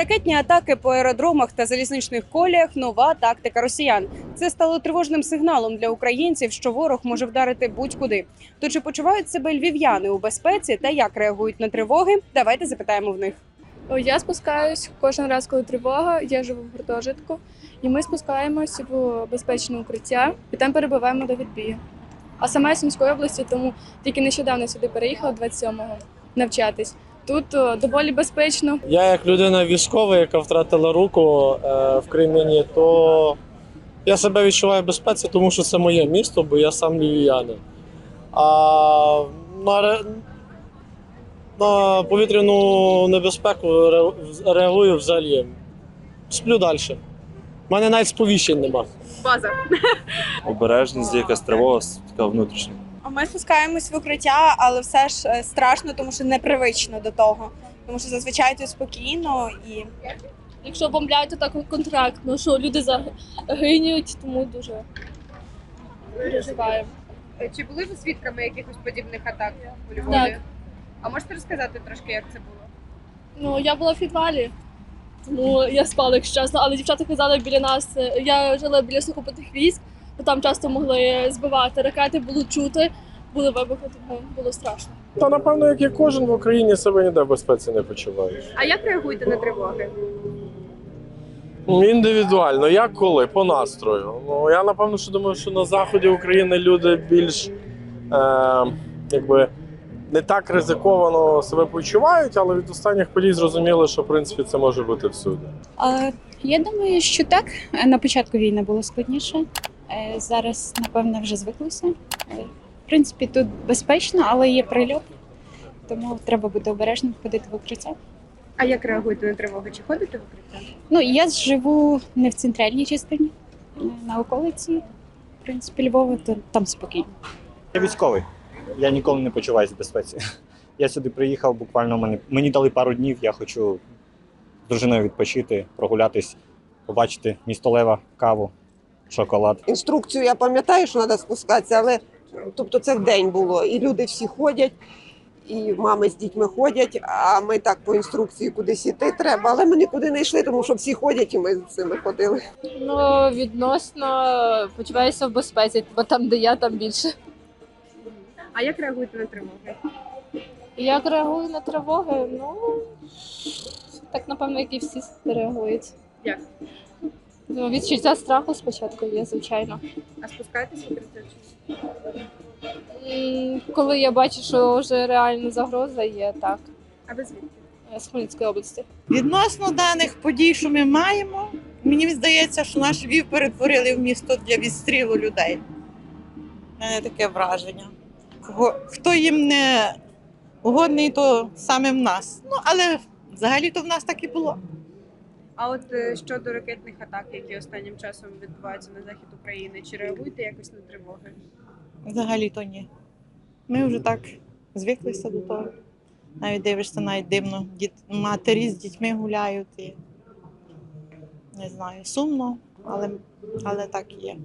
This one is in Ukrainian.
Ракетні атаки по аеродромах та залізничних коліях нова тактика росіян. Це стало тривожним сигналом для українців, що ворог може вдарити будь-куди. То чи почувають себе львів'яни у безпеці та як реагують на тривоги? Давайте запитаємо в них. Я спускаюсь кожен раз, коли тривога. Я живу в гуртожитку, і ми спускаємось в безпечне укриття і там перебуваємо до відбію. А сама я Сумської області, тому тільки нещодавно сюди переїхала 27-го навчатись. Тут доволі безпечно. Я як людина військова, яка втратила руку е, в Кремені, то я себе відчуваю в безпеці, тому що це моє місто, бо я сам львів'янин. А на, на повітряну небезпеку реагую взагалі. Сплю далі. У мене навіть сповіщень нема. База. обережність, якась тривога така внутрішня. Ми спускаємось в укриття, але все ж е, страшно, тому що непривично до того. Тому що зазвичай тут спокійно і Якщо бомбляють, то так контрактно, що люди загинуть, тому дуже переживаємо. Чи були ви свідками якихось подібних атак у Львові? Так. А можете розказати трошки, як це було? Ну, я була в підвалі, тому я спала, якщо чесно. Але дівчата казали біля нас. е, Я жила біля сухопутних військ, то там часто могли збивати ракети, було чути, були вибухи, тому було страшно. Та напевно, як і кожен в Україні себе ніде в безпеці не почуває. А як реагуєте на тривоги? Індивідуально, як коли, по настрою. Ну я напевно, що думаю, що на заході України люди більш е, якби не так ризиковано себе почувають, але від останніх подій зрозуміли, що в принципі це може бути всюди. Е, Я думаю, що так. Е, На початку війни було складніше. Е, Зараз, напевно, вже звиклося. Е, В принципі, тут безпечно, але є прильот, тому треба бути обережним ходити в укриття. А як реагуєте на тривоги? Чи ходите в укриття? Ну, я живу не в центральній частині, е, на околиці, в принципі, Львова, то там спокійно. Я військовий. Я ніколи не почуваюся в безпеці. Я сюди приїхав буквально мені, мені дали пару днів. Я хочу з дружиною відпочити, прогулятись, побачити місто Лева, каву, шоколад. Інструкцію я пам'ятаю, що треба спускатися, але тобто це в день було. І люди всі ходять, і мами з дітьми ходять, а ми так по інструкції кудись іти треба. Але ми нікуди не йшли, тому що всі ходять, і ми з цими ходили. Ну, відносно почуваюся в безпеці, бо там, де я, там більше. А як реагуєте на тривоги? Як реагую на тривоги? Ну так напевно, як і всі реагують. Як? Ну, відчуття страху спочатку є, звичайно. А спускаєтесь в укриття? чи ні? М, Коли я бачу, що вже реальна загроза є, так. А ви звідки? Я з Хмельницької області. Відносно даних подій, що ми маємо, мені здається, що наш Львів перетворили в місто для відстрілу людей. У мене таке враження. Кого, хто їм не угодний, то саме в нас. Ну, але взагалі-то в нас так і було. А от е, щодо ракетних атак, які останнім часом відбуваються на захід України, чи реагуєте якось на тривоги? Взагалі-то ні. Ми вже так звиклися до того. Навіть дивишся, навіть дивно. Діт... Матері з дітьми гуляють і не знаю, сумно, але, але так є.